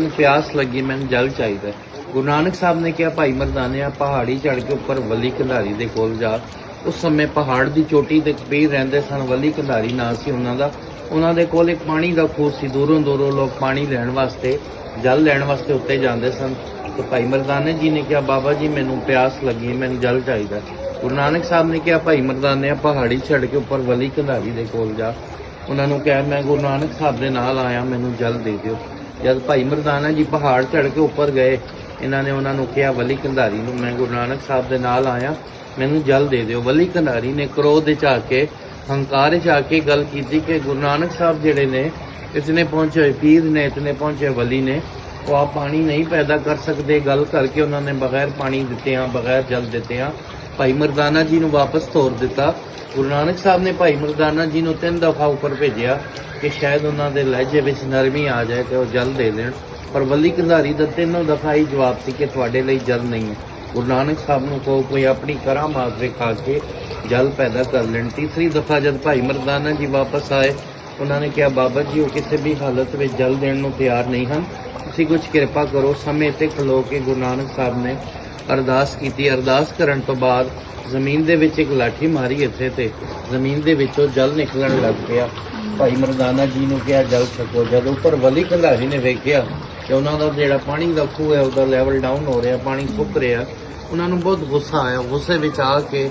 ਮੈਨੂੰ ਪਿਆਸ ਲੱਗੀ, ਮੈਨੂੰ ਜਲ ਚਾਹੀਦਾ ਗੁਰੂ ਨਾਨਕ ਸਾਹਿਬ ਨੇ ਕਿਹਾ, ਭਾਈ ਮਰਦਾਨਿਆ ਪਹਾੜੀ ਚੜ ਕੇ ਉੱਪਰ ਵਲੀ ਕੰਧਾਰੀ ਦੇ ਕੋਲ ਜਾ। ਉਸ ਸਮੇਂ ਪਹਾੜ ਦੀ ਚੋਟੀ ਤੇ ਕਬੀਰ ਰਹਿੰਦੇ ਸਨ, ਵਲੀ ਕੰਧਾਰੀ ਨਾਂ ਸੀ ਉਹਨਾਂ ਦਾ। ਉਹਨਾਂ ਦੇ ਕੋਲ ਇੱਕ ਪਾਣੀ ਦਾ ਖੂਹ ਸੀ। ਦੂਰੋਂ ਦੂਰੋਂ ਲੋਕ ਪਾਣੀ ਲੈਣ ਵਾਸਤੇ, ਜਲ ਲੈਣ ਵਾਸਤੇ ਉੱਤੇ ਜਾਂਦੇ ਸਨ। ਤੇ ਭਾਈ ਮਰਦਾਨੇ ਜੀ ਨੇ ਕਿਹਾ, ਬਾਬਾ ਜੀ, ਮੈਨੂੰ ਪਿਆਸ ਲੱਗੀ, ਮੈਨੂੰ ਜਲ ਚਾਹੀਦਾ ਗੁਰੂ ਨਾਨਕ ਸਾਹਿਬ ਨੇ ਕਿਹਾ, ਭਾਈ ਮਰਦਾਨੇ ਪਹਾੜੀ ਛੱਡ ਕੇ ਉੱਪਰ ਵਲੀ ਕੰਧਾਰੀ ਦੇ ਕੋਲ ਜਾ। ਉਹਨਾਂ ਨੂੰ ਕਿਹਾ ਮੈਂ ਗੁਰੂ ਨਾਨਕ ਸਾਹਿਬ ਦੇ ਨਾਲ ਆਇਆ, ਮੈਨੂੰ ਜਲ ਦੇ ਦਿਓ। ਜਦ ਭਾਈ ਮਰਦਾਨਾ ਜੀ ਪਹਾੜ ਚੜ ਕੇ ਉੱਪਰ ਗਏ, ਇਹਨਾਂ ਨੇ ਉਹਨਾਂ ਨੂੰ ਕਿਹਾ, ਵਲੀ ਕੰਧਾਰੀ ਨੂੰ। ਮੈਂ ਗੁਰੂ ਨਾਨਕ ਸਾਹਿਬ ਦੇ ਨਾਲ ਆਇਆ, ਮੈਨੂੰ ਜਲ ਦੇ ਦਿਓ। ਵਲੀ ਕੰਧਾਰੀ ਨੇ ਕ੍ਰੋਧ ਵਿੱਚ ਆ ਕੇ, ਹੰਕਾਰ ਵਿੱਚ ਆ ਕੇ ਗੱਲ ਕੀਤੀ ਕਿ ਗੁਰੂ ਨਾਨਕ ਸਾਹਿਬ ਜਿਹੜੇ ਨੇ, ਇਤਨੇ ਪਹੁੰਚੇ ਪੀਰ ਨੇ, ਇਤਨੇ ਪਹੁੰਚੇ ਵਲੀ ਨੇ ਉਹ ਆਪ ਪਾਣੀ ਨਹੀਂ ਪੈਦਾ ਕਰ ਸਕਦੇ, ਗੱਲ ਕਰਕੇ ਉਹਨਾਂ ਨੇ ਬਗੈਰ ਪਾਣੀ ਦਿੱਤੇ ਆ ਬਗੈਰ ਜਲ ਦਿੱਤੇ ਆ ਭਾਈ ਮਰਦਾਨਾ ਜੀ ਨੂੰ ਵਾਪਸ ਤੋਰ ਦਿੱਤਾ। ਗੁਰੂ ਨਾਨਕ ਸਾਹਿਬ ਨੇ ਭਾਈ ਮਰਦਾਨਾ ਜੀ ਨੂੰ ਤਿੰਨ ਦਫਾ ਉੱਪਰ ਭੇਜਿਆ ਕਿ ਸ਼ਾਇਦ ਉਹਨਾਂ ਦੇ ਲਹਿਜੇ ਵਿੱਚ ਨਰਮੀ ਆ ਜਾਏ ਤੇ ਉਹ ਜਲ ਦੇ ਦੇਣ। ਪਰ ਵੱਲੀ ਕੰਧਾਰੀ ਦਾ ਤਿੰਨੋਂ ਦਫਾ ਹੀ ਜਵਾਬ ਸੀ ਕਿ ਤੁਹਾਡੇ ਲਈ ਜਲ ਨਹੀਂ ਹੈ। ਗੁਰੂ ਨਾਨਕ ਸਾਹਿਬ ਨੂੰ ਕਹੋ, ਕੋਈ ਆਪਣੀ ਕਰਾਮਾਤ ਵਿਖਾ ਕੇ ਜਲ ਪੈਦਾ ਕਰ ਲੈਣ। ਤੀਸਰੀ ਦਫਾ ਜਦ ਭਾਈ ਮਰਦਾਨਾ ਜੀ ਵਾਪਸ ਆਏ ਉਹਨਾਂ ਨੇ ਕਿਹਾ, ਬਾਬਾ ਜੀ, ਉਹ ਕਿਸੇ ਵੀ ਹਾਲਤ ਵਿੱਚ ਜਲ ਦੇਣ ਨੂੰ ਤਿਆਰ ਨਹੀਂ ਹਨ। ਤੁਸੀਂ ਕੁਝ ਕਿਰਪਾ ਕਰੋ, ਸਮੇਂ ਤੇ ਖਲੋ ਕੇ ਗੁਰੂ ਨਾਨਕ ਸਾਹਿਬ ਨੇ ਅਰਦਾਸ ਕੀਤੀ। ਅਰਦਾਸ ਕਰਨ ਤੋਂ ਬਾਅਦ ਜ਼ਮੀਨ ਦੇ ਵਿੱਚ ਇੱਕ ਲਾਠੀ ਮਾਰੀ ਇੱਥੇ ਤੇ। ਜ਼ਮੀਨ ਦੇ ਵਿੱਚੋਂ ਜਲ ਨਿਕਲਣ ਲੱਗ ਪਿਆ। ਭਾਈ ਮਰਦਾਨਾ ਜੀ ਨੂੰ ਕਿਹਾ, ਜਲ ਛਕੋ। ਜਦ ਉੱਪਰ ਵਲੀ ਕੰਧਾਰੀ ਨੇ ਵੇਖਿਆ ਕਿ ਉਹਨਾਂ ਦਾ ਜਿਹੜਾ ਪਾਣੀ ਦਾ ਖੂਹ ਹੈ, ਉਹਦਾ ਲੈਵਲ ਡਾਊਨ ਹੋ ਰਿਹਾ, ਪਾਣੀ ਸੁੱਕ ਰਿਹਾ। ਉਹਨਾਂ ਨੂੰ ਬਹੁਤ ਗੁੱਸਾ ਆਇਆ। ਗੁੱਸੇ ਵਿੱਚ ਆ ਕੇ